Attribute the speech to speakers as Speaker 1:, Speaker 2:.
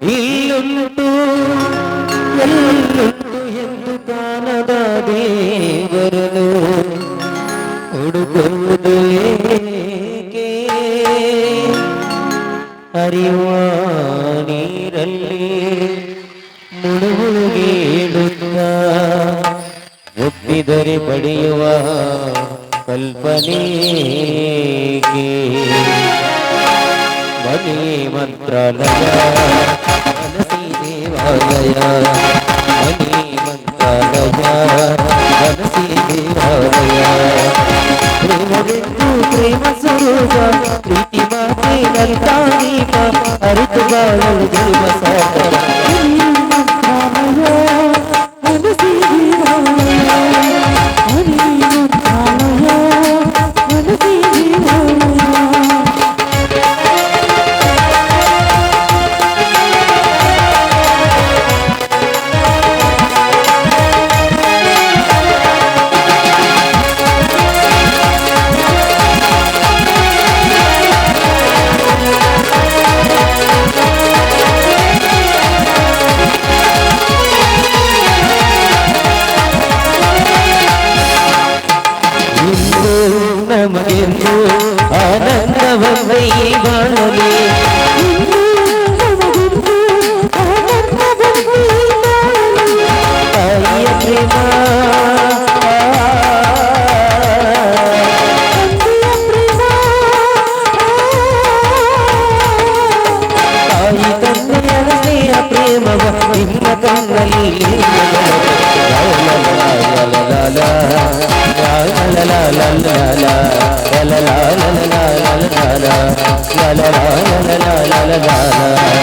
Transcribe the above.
Speaker 1: ಇಲ್ಲುಂಟು ಎಲ್ಲುಂಟು ಎಂದು ಕಾಣದ ದೇವರನು ಹುಡುಕುವುದು ಅರಿವ ನೀರಲ್ಲಿ ಮುಳುಗುಗೇಳುತ್ತ ಒಪ್ಪಿದರೆ ಪಡೆಯುವ ಕಲ್ಪನೆಗೆ ధ్వని మంత్రాలయ తులసీ దేవాలయ ధ్వని మంత్రాలయ తులసీ దేవాలయ ప్రేమ ప్రేమ స్వరూప ನಮಗೆಂದು ಆನಂದವೈ ಬಾಳಲಿ ತಾಯಿಯ ಪ್ರೇಮ ತಾಯಿ ತಂದೆಯ ಸ್ನೇಹ ಪ್ರೇಮವ ನಿನ್ನ ಕಣ್ಣಲ್ಲಿ la la la la la la